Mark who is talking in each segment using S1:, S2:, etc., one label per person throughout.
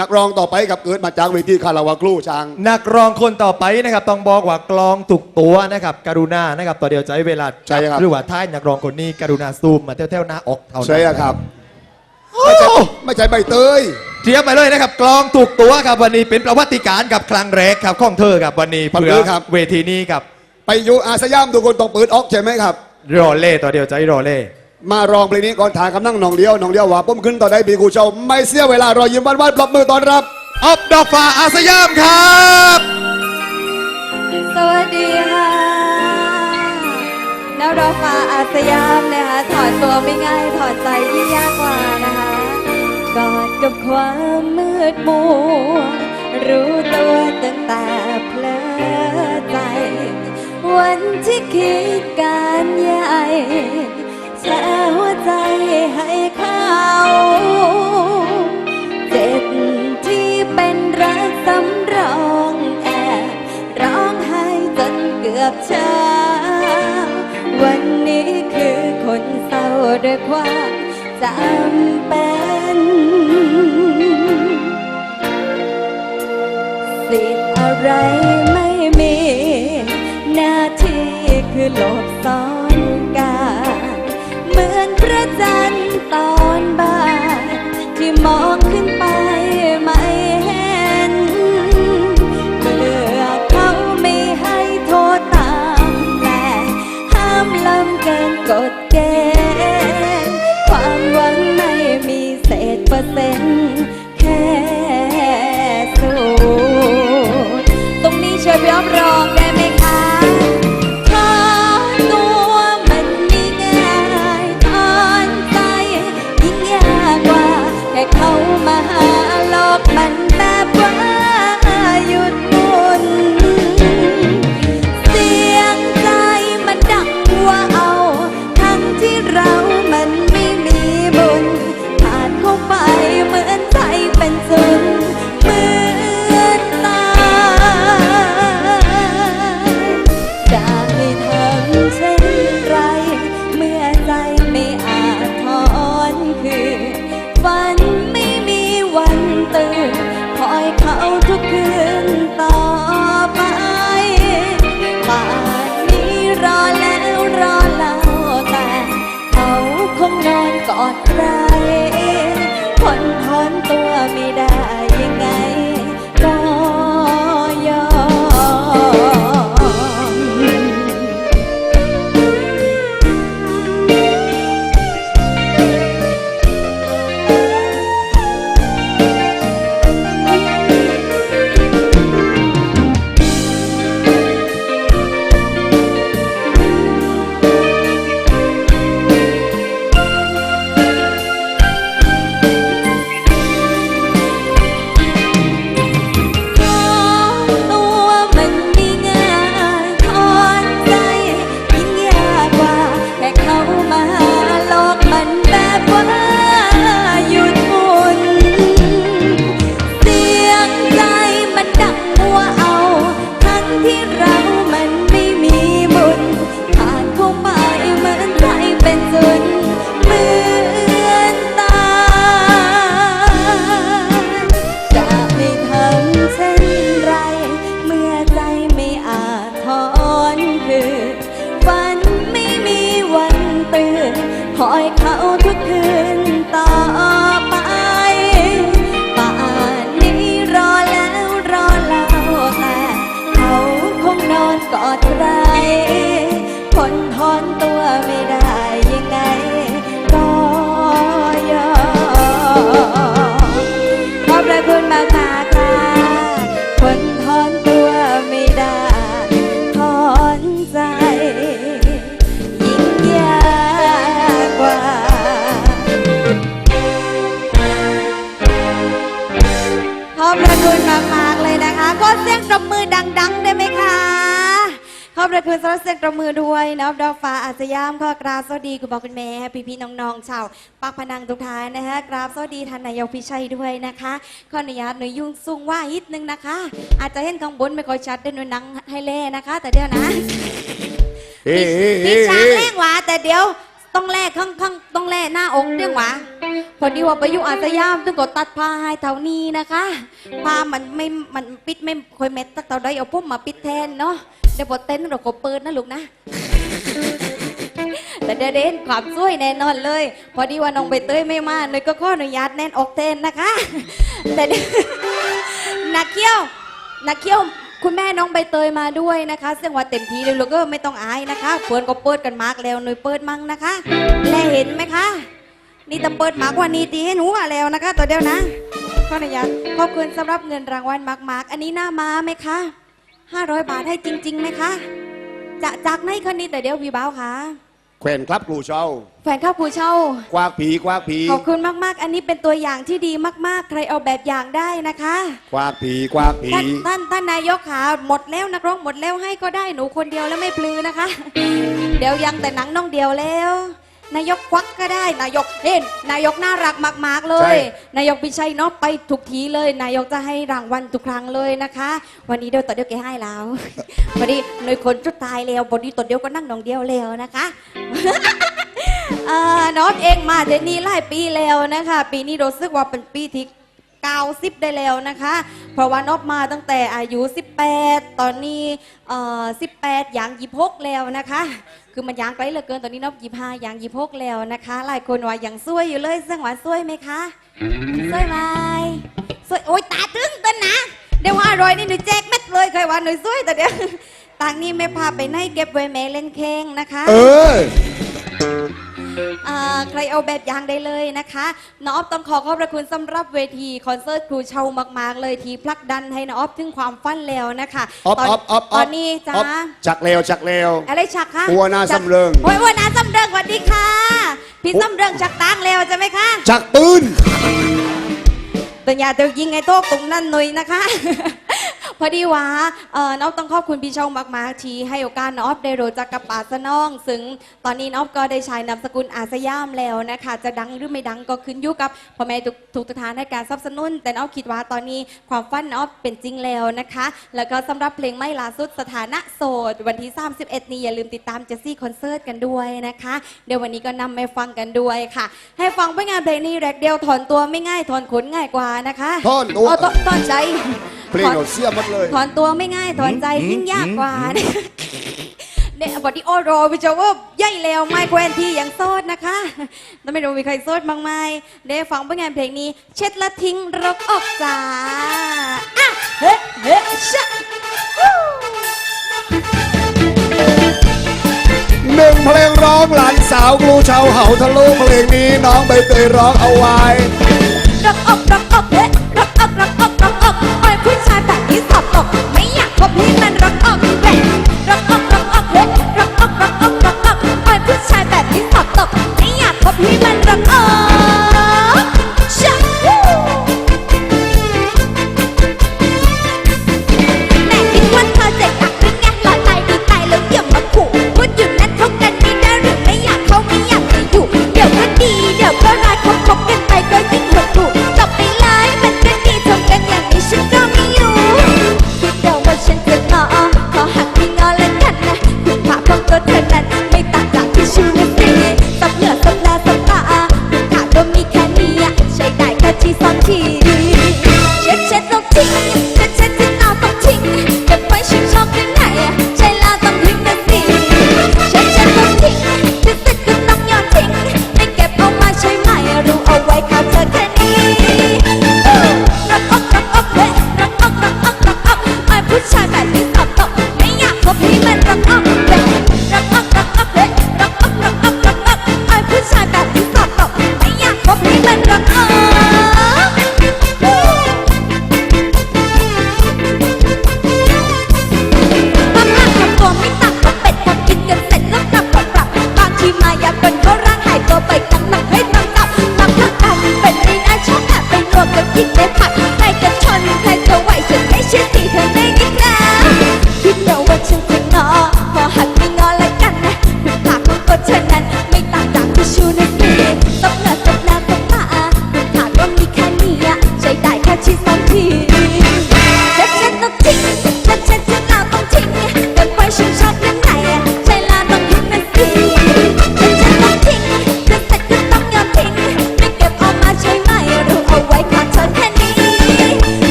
S1: นักร้องต่อไปกับเกิดมาจากเวทีคาราวาครูช้าง
S2: นักร้องคนต่อไปนะครับต้องบอกว่ากลองถูกตัวนะครับกรุณานะครับต่อเดียวใช้เวลา
S1: ใช่ครับ
S2: หรือว่าท้ายนักร้องคนนี้กรุณาซูมมาเท่วๆหน้าอกเท่านั้น
S1: ใช่ครับ
S2: โอ้
S1: ไม่ใช่ไม่ใช่ใบเตย
S2: เตรียมไปเลยนะครับกลองถูกตัวครับวันนี้เป็นประวัติการณ์กับครั้งแรกครับของเธอครับวันนี้
S1: ขอบคุณ
S2: เพื่อ
S1: ครับ
S2: เวทีนี้ครับ
S1: ไปอยู่อาสยามทุกคนต้องเปิดออกใช่ไหมครับ
S2: รอเล่ต่อเดียวใจรอเล่
S1: มารองเพลงนี้ก่อนทางกำนั่งหนองเดียวหนองเดียวว่าผมขึ้นต่อได้ปีกูเจ้าไม่เสียเวลารอยิ้มวันวันปรบมือต้อนรับ
S2: ออบดอกฟ้าอาสยามครับ
S3: สวัสดีค่ะนาดอกฟ้าอาสยามนะคะถอดตัวไม่ง่าย ถอดใจยิ่งยากกว่านะคะกอดกับความมืดมัวรู้ตัวตั้งแต่เพลอใจ วันที่คิดการใหญ่ แช่หัวใจให้เขาเจ็บที่เป็นรักสำรองแอบร้องไห้จนเกือบช้า วันนี้คือคนเศร้าด้วยความจำเป็นสิทธิ์อะไรไม่มี หน้าที่คือหลบซ่อน เหมือนพระจันทร์ตอนบ่ายที่มองขึ้นไปไม่เห็น เมื่อเขาไม่ให้โทษตามแต่ห้ามลำเกินกฎเกณฑ์ สำหรับเสียงตบมือด้วยนะดอกฟ้าอาสยามขอกราบสวัสดีคุณพ่อคุณแม่พี่พี่ๆน้องๆชาวปากพนังทุกท่านนะคะกราบสวัสดีท่านนายกพิชัยด้วยนะคะขออนุญาตหน่อยยุ่งสูงว่าฮิตนึงนะคะ อาจจะเห็นข้างบนไม่ค่อยชัดเด้หน่วยหนังให้เล่นะคะ แต่เดี๋ยวนะ
S1: เฮ้
S3: พี่
S1: เฮ้
S3: พี่ช้าง
S1: เฮ้
S3: แรงหวาแต่เดี๋ยวต้องแลข้างข้างต้องแลหน้าอกเรื่องหวะพอดีว่าไปอยู่อาสยามตึงก็ตัดผ้าให้เท่านี้นะคะผ้ามันไม่มันปิดไม่ค่อยเม็ดสักเท่าใดเอาพุ่มมาปิดแทนเนาะ เดี๋ยวพอเต้นเราก็เปิดนะลูกนะ แต่เดเดนความช่วยแน่นอนเลย พอดีว่าน้องใบเตยไม่มาหน่อยก็ขออนุญาตแน่นออกเทนนะคะ แต่เดนักเขี้ยว นักเขี้ยวคุณแม่น้องใบเตยมาด้วยนะคะเสียงว่าเต็มทีเลยลูกก็ไม่ต้องอายนะคะเปิดก็เปิดกันมากแล้วหน่อยเปิดมั่งนะคะ และเห็นไหมคะ นี่ตำเปิดมากกว่านี้ตีให้หนูมาแล้วนะคะ ตัวเดียวนะขออนุญาตขอบคุณสำหรับเงินรางวัลมากๆ อันนี้หน้ามาไหมคะ 500 บาทให้จริงๆไหมคะ จะจากไหนคะนี่แต่เดี๋ยวพี่บ้าวค่ะ
S1: แขวนครับครูเช่า
S3: แฟนข้าวผู้เช่า
S1: กวากผีกวากผี
S3: ขอบคุณมากๆ อันนี้เป็นตัวอย่างที่ดีมากๆ ใครเอาแบบอย่างได้นะคะ
S1: กวากผีกวากผี
S3: ท่านท่านท่านนายกขาหมดแล้วนักร้องหมดแล้วให้ก็ได้หนูคนเดียวแล้วไม่พลือนะคะ เดี๋ยวยังแต่หนังน้องเดียวแล้ว นายกควักก็ได้นายกเห็นนายกน่ารักมาก ๆเลยนายกพิชัยเนาะไปทุกทีเลย นายกจะให้รางวัลทุกครั้งเลยนะคะ วันนี้เดี๋ยวต่อเดียวแกให้แล้วพอดีหน่วยคนจุดตายแล้วบอดีต่อเดียวก็นั่งน้องเดียวแล้วนะคะ เอ่อน้องเองมาเดยวนี้หลายปีแล้วนะคะ ปีนี้รู้สึกว่าเป็นปีที่ 90 ได้แล้วนะคะ เพราะว่านอบมาตั้งแต่อายุ 18 ตอนนี้เอ่อ18อย่างยีพกแล้วนะคะ คือมันยางไกลเหลือเกินตอนนี้นอบยีห้าอย่างยีพกแล้วนะคะ หลายคนว่ายังซวยอยู่เลยเสียงหวานซวยไหมคะซวยไหมซวยโอ๊ยตาตึงต้นนะเดี๋ยวว่าอร่อยนี่หนูแจกเม็ดเลยเคยว่าหนูซวยแต่เดี๋ยวต่างนี้ไม่พาไปไหนเก็บไว้แม่เล่นเคงนะคะ
S1: เออ
S3: ใครเอาแบบอย่างได้เลยนะคะน้องอ๊อฟต้องขอขอบพระคุณสำหรับเวทีคอนเสิร์ตครูเชามาก ๆ เลยที่ผลักดันให้น้องอ๊อฟถึงความฝันแล้วนะคะ
S1: ออฟ
S3: ตน
S1: ออฟออฟ
S3: ตอนนี้จ้า
S1: ออฟจักเลวจักเลว
S3: อะไรฉักคะ
S1: หัวหน้าสำเริง
S3: โอ้ยหัวหน้าสำเริงสวัสดีค่ะ พี่สำเริงจากตังแล้วใช่ไหมคะ
S1: จักปืน
S3: แต่อย่าเดี๋ยวยิงไอ้โต๊ะตรงนั้นหน่อยนะคะ พอดีว่าเอ่อน้องต้องขอบคุณพี่ชงมาก ๆ ที่ให้โอกาสน้องอ๊อฟได้รู้จักกับป่าสนอง ซึ่งตอนนี้น้องอ๊อฟก็ได้ใช้นามสกุลอาสยามแล้วนะคะ จะดังหรือไม่ดังก็ขึ้นอยู่กับพ่อแม่ทุกทุกสถานให้การสนับสนุน แต่น้องอ๊อฟคิดว่าตอนนี้ความฝันน้องอ๊อฟเป็นจริงแล้วนะคะ แล้วก็สำหรับเพลงไม่ล่าสุดสถานะโสด วันที่ 31 นี้อย่าลืมติดตามเจสซี่คอนเสิร์ตกันด้วยนะคะ เดี๋ยววันนี้ก็นำไปฟังกันด้วยค่ะ ให้ฟังผลงานเพลงนี้แรกเดียวถอนตัวไม่ง่ายถอนขนง่ายกว่านะคะ
S1: ถอนตัว
S3: เาถอนถอนใจ
S1: เพลงเราเสียหมดเลย
S3: ถอนตัวไม่ง่ายถอนใจยิ่งยากกว่าเนี่ยบอดี้โอโรวิจาว่าใหญ่แล้วไม่แควนที่ยังโสดนะคะแล้วไม่รู้มีใครโสดบ้างไหมเดี๋ยวฟังผลงานเพลงนี้ เช็ดละทิ้งรกออกจ้าอะเฮ้เฮ้ชะวู้
S1: หนึ่งเพลงร้องหลานสาวครูเช่าเห่าทะลุเพลงนี้น้องใบเตยร้องเอาไว้
S3: รักอกรักอกเฮ้ แบบนี้สอบตก ไม่อยากพบพี่มันรักออก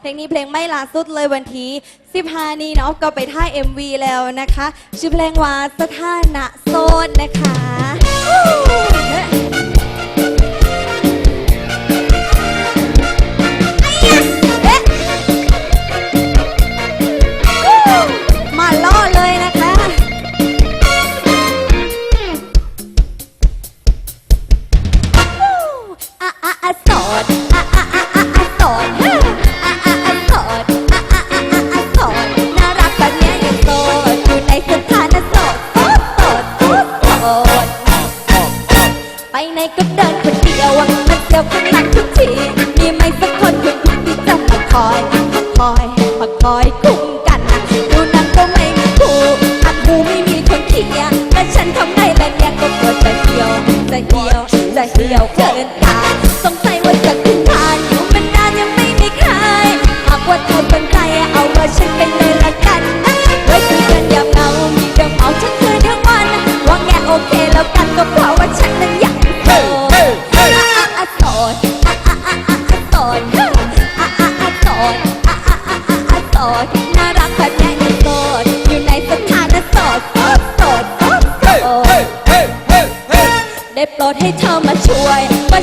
S3: เพลงนี้เพลงไม่ลาสุดเลยวันที่15 นี้เนาะก็ไปท่าย MV แล้วนะคะ ชื่อเพลงว่าสถานะโซดนะคะ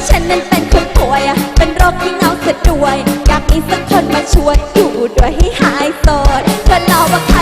S3: ฉันนั้นเป็นคนป่วยเป็นโรคที่เงาเสียด้วย อยากมีสักคนมาช่วยอยู่ด้วยให้หายโสดเธอราว่า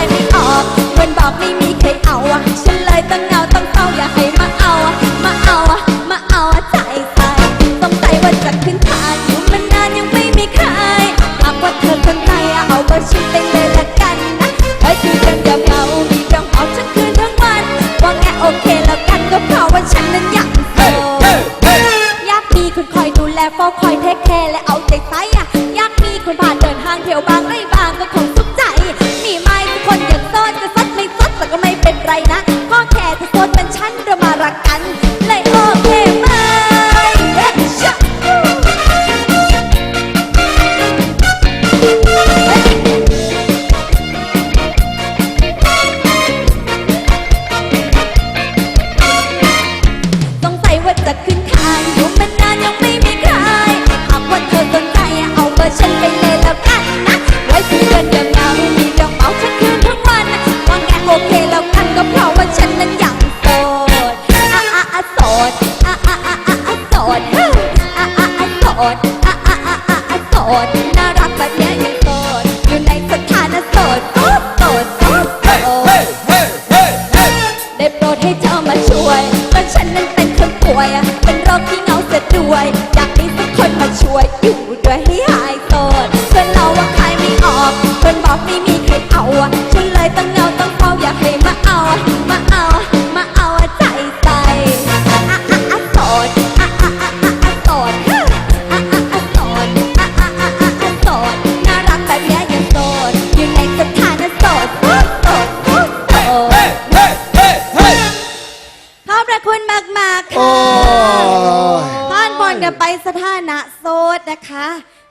S3: ผ่านบอลกันไปสถานะโสดนะคะ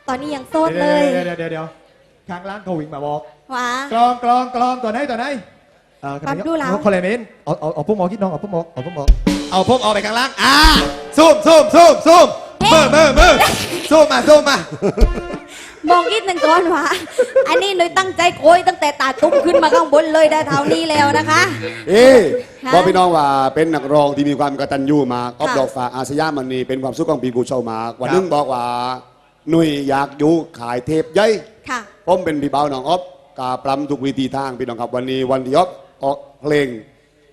S3: ตอนนี้ยังโสดเลย
S2: เดี๋ยวเดี๋ยวเดี๋ยวเดี๋ยวข้างล่างเขาวิ่งมาบอก
S3: ว้าก
S2: ลองกลองกลองตัวไหนตัวไหนเอ่อ
S3: ปั๊บดูแล้ว
S2: คอลเลเมนเอาเอาเอาพวกหมอคิดน้องเอาพวกหมอเอาพวกหมอเอาพวกออกไปข้างล่างอ่าซูมซูมซูมซูมมือมือมือซูมมาซูมมา
S3: มองอีกหนึ่งก่อนวะอันนี้หนุยตั้งใจโกยตั้งแต่ตาตุ้มขึ้นมาข้างบนเลยได้เท่านี้แล้วนะคะ
S1: เอ๊ะ
S3: ฮะ
S1: บอกพี่น้องว่าเป็นนักร้องที่มีความกตัญญูมากออฟ
S3: ค่ะ
S1: ดอกฟ้าอาสยามมันนี่เป็นความสุขของปีกูเชามากวัน
S2: ครับ
S1: หนึงบอกว่าหนุ่ยอยากอยู่ขายเทปย่อย
S3: ค่ะ
S1: ผมเป็นพี่เบาน้องออฟกาปรำทุกวิธีทางพี่น้องครับวันนี้วันที่ออฟออกเพลง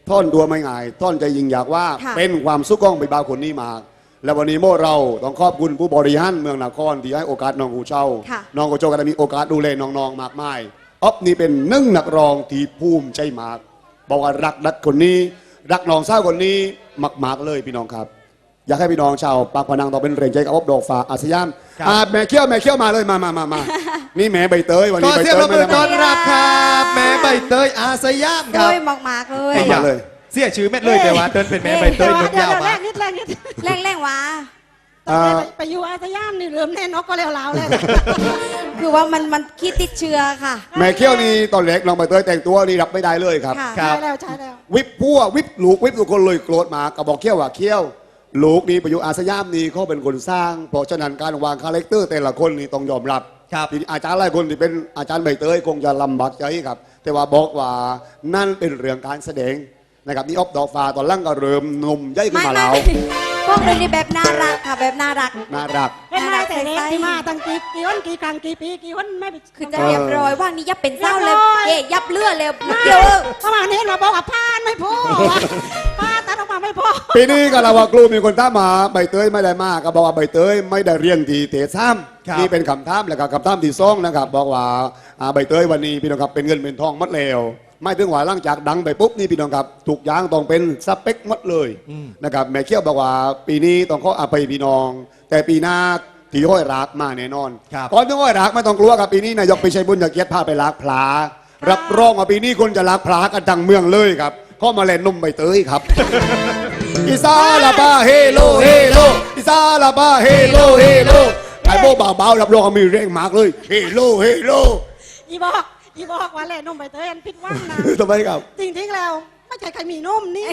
S1: ท่อนตัวไม่ง่ายท่อนใจยิงอยากว่า
S3: ค่ะ
S1: เป็นความสุขของพี่เบาคนนี้มาก และวันนี้โมเราต้องขอบคุณผู้บริหารเมืองนครที่ให้โอกาสน้องกูเช่า
S3: ค่ะ
S1: น้องกูเจ้าก็ได้มีโอกาสดูแลน้องๆมากมายออฟนี่เป็นหนึ่งนักร้องที่ภูมิใจมาก บอกว่ารักดัดคนนี้ รักน้องสาวคนนี้มากๆเลยพี่น้องครับ อยากให้พี่น้องชาวปากพนังต่อเป็นแรงใจกับออฟดอกฟ้าอาสยาม
S2: ครับ
S1: อ่าแม่เขี้ยวแม่เขี้ยวมาเลยมามามามา นี่แม่ใบเตยวัน
S2: ก็
S1: นี้ใบ
S2: เสียง
S1: เต
S2: ปร
S1: ย
S2: บ
S1: ไม่
S2: มือ
S1: ได้
S2: ต้
S1: มา
S2: อนรับครับ แม่ใบเตยอาสยาม
S3: โก
S2: ครับ
S3: ยมากๆเลย
S1: เอ้ยมาเลย
S2: เสียชื่อเม็ดเลยแต่ว่าเดินเป็นแม่ใบเตยนุ่นยาว
S4: แร
S2: มาก
S4: กนิดแรกนิด
S3: แรงแรงๆวะ
S4: ตอนแรกไปไปอยู่อาสยามนี่เริ่มแน่นกก็แล้วแล้วเลย
S3: คือว่ามันมันคิดติดเชื้อค่ะ
S1: แม่เขี้ยวนี่ตอนเล็กน้องใบเตยแต่งตัวนี่รับไม่ได้เลยครับ
S3: ค่ะ
S2: ครั
S4: ใช่
S2: บ
S4: แล้วใช่แล้ว
S1: วิบพัววิบลูกวิบทุกคนเลยโกรธมากระบอกเขี้ยวว่าเขี้ยว ลูกนี้ประยุอาสยามนี่เขาเป็นคนสร้าง เพราะฉะนั้นการวางคาแรคเตอร์แต่ละคนนี่ต้องยอมรับ
S2: ครับ
S1: ทีนี้อาจารย์หลายคนที่เป็นอาจารย์ใบเตยคงจะลำบากใจครับ แต่ว่าบอกว่านั่นเป็นเรื่องการแสดง นะครับนี่ออฟดอกฟ้าตอนล่างก็เริ่มหนุ่มใหญ่ขึ้น
S3: ไม่
S1: มา
S3: ไม่
S1: แล้ว
S3: พวกเราในแบบน่ารักค่ะแบบน่ารัก
S1: น่ารัก
S4: เป็นนายแต่เล็กที่มาตั้งกี่กี่วันกี่ครั้งกี่ปีกี่วันไม่ไป
S3: คือจะเรียบร้อยว่างนี้ยับเป็นเศร้าเลย
S4: เรียบร้อย
S3: เย่ยับเลือดเลย
S4: ไม่
S3: เดี๋ยว
S4: เพราะว่านี้เราบอกว่าพานไม่พอพาตัดออกมาไม่พอ
S1: ปีนี้ก็เราว่ากลุ่มมีคนท้ามมาใบเตยไม่ได้มากก็บอกว่าใบเตยไม่ได้เรียนที่เตะซ้
S2: ครับำ
S1: นี่เป็นคำถามแล้วก็คำถามที่สองนะครับบอกว่าอ่าใบเตยวันนี้พี่น้องครับเป็นเงินเป็นทองหมัดแล้ว ไม่ถึงว่าหลังจากดังไปปุ๊บนี่พี่น้องครับถูกอยางต้องเป็นสเปคหมดเลยนะครับแม่เขี้ยวบอกว่าปีนี้ต้องขออภัยพี่น้อง แต่ปีหน้าที่ห้อยรักมาแน่นอน
S2: ครับ
S1: ก่อนที่ห้อยรักไม่ต้องกลัวครับปีนี้นายกไปใช้บุญจากเกียรติพาไปลักพลารับรองว่าปีนี้คนจะลักพลากันทั้งเมืองเลยครับเข้ามาเล่นนมใบเตยครับอิซาลาบาเฮโลเฮโลอิซาลาบาเฮโลเฮโลไอ้โบเบาๆรับรองว่ามีเร่งมากเลยเฮโลเฮโล
S4: อีบอก อีบอกว่าแหละนมใบเตยอันผิดหว่างนะ
S1: ทำไมครับ
S4: จริงๆแล้ว ไม่ใช่ใครมีนมนี่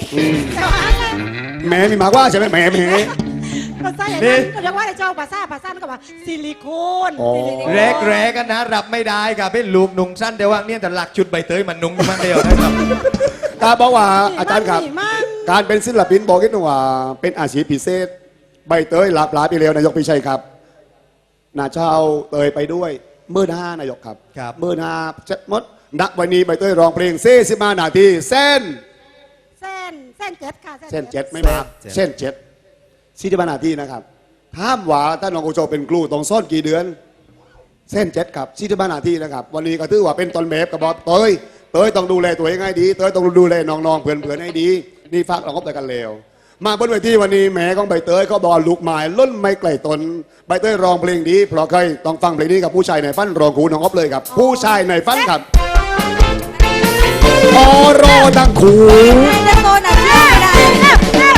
S4: แต่ว่า
S1: แหมมีมากกว่าใช่ไหมแหมแหม
S4: เราใส่อย่างนั้นก็เรียกว่าไอ้เจ้าภาษาภาษาก็ว่าซิลิโคน
S1: อ๋อ
S2: แรกแรกกันนะรับไม่ได้ครับเป็นลูกนุ่งสั้นแต่ว่าเนี่ยแต่หลักชุดใบเตยมันนุ่งมันเดียวนะครับ
S1: ตาบอกว่าอาจารย์ครับ
S4: มีมั่ง
S1: การเป็นศิลปินบอกกันว่า เป็นอาชีพพิเศษ ใบเตยหลาบหลายไปแล้วนายกพิชัยครับนาเช้าเตยไปด้วย เมื่อหน้านายกครับ
S2: ครับ
S1: เมื่อหน้าจะมดนักวันนี้ใบเตยร้องเพลงเซ่สิมานาทีเส้น
S4: เส้นเส้นเจ็ดค่ะ
S1: เส้นเจ็ดไม่มาก
S2: เส้นเจ็ด
S1: เส้นเจ็ดสี่สิบนาทีนะครับถามว่าถ้าน้องโอโจเป็นครูต้องซ่อนกี่เดือน เส้นเจ็ดครับสี่สิบนาทีนะครับ วันนี้ก็ถือว่าเป็นตอนแบบกับบอกเตยเตยต้องดูแลตัวเองให้ดีเตยต้องดูแลน้องๆเพื่อนๆให้ดี นี่ฝากเราก็ไปกันเร็ว มาบนเวทีวันนี้แหม่ของใบเตยเขาบอกลูกหมายล้นไม่ไกลตนใบเตยร้องเพลงดีเพราะเคยต้องฟังเพลงนี้กับผู้ชายในฝันรองครูน้องอ๊อฟเลยครับ ผู้ชายในฝันครับออรอดังคู
S3: ไม่ได้โกนอะไม่ได้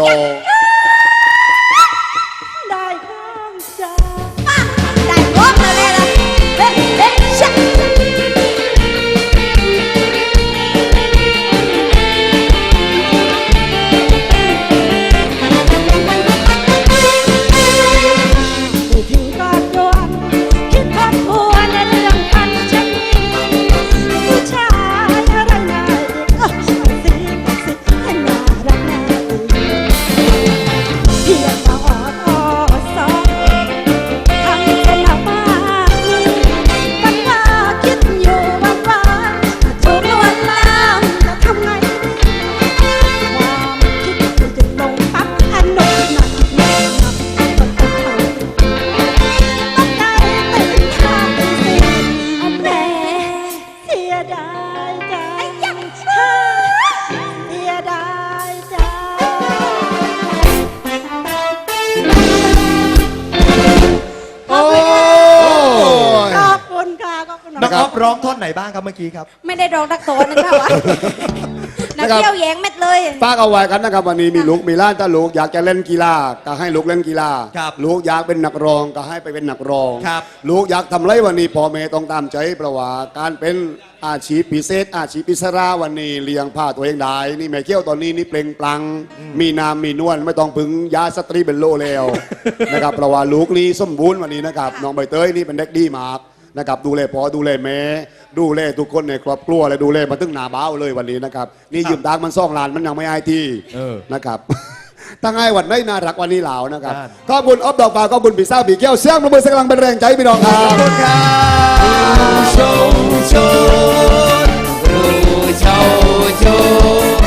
S2: all มื่อ
S4: กี้ค
S2: รับ
S3: ไม่ได้ร้องทักโตนนะคะวะนัก
S1: นะครับ
S3: เที่ยวแย้งเม็ดเลย
S1: ฝากเอาไว้กันนะครับวันนี้มีลูกมีหล้านถ้าลูกอยากจะเล่นกีฬาก็ให้ลูกเล่นกีฬา
S2: ครับ
S1: ลูกอยากเป็นนักร้องก็ให้ไปเป็นนักร้อง
S2: ครับ
S1: ลูกอยากทำไรวันนี้พ่อแม่ต้องตามใจเพราะว่าการเป็นอาชีพพิเศษ อาชีพอิสระวันนี้เลี้ยงผ้าตัวเองได้นี่แม่เขี้ยวตอนนี้นี่เปล่งปลัง มีน้ำมีนวลไม่ต้องพึงยาสตรีเป็นโลแล้วนะครับเพราะว่าลูกนี่สมบูรณ์วันนี้นะครับน้องใบเตยนี่เป็นเด็กดีมาก นะครับดูแลพอดูแลแม่ดูแลทุกคนในครอบครัวและดูแลมาถึงหนาบ้าวเลยวันนี้นะครับนี่ยืมตังมันซ่องลานมันยังไม่อายที่นะครับ ตั้งไอ้วันไม่น่ารักวันนี้เหล่านะครับ ขอบคุณอ๊อฟดอกฟ้าขอบคุณปีเศร้าปีเกี้ยวเสียงประมือเสงกำลังเป็นแรงใจพี่น้องครั
S2: ขอบคุณครับ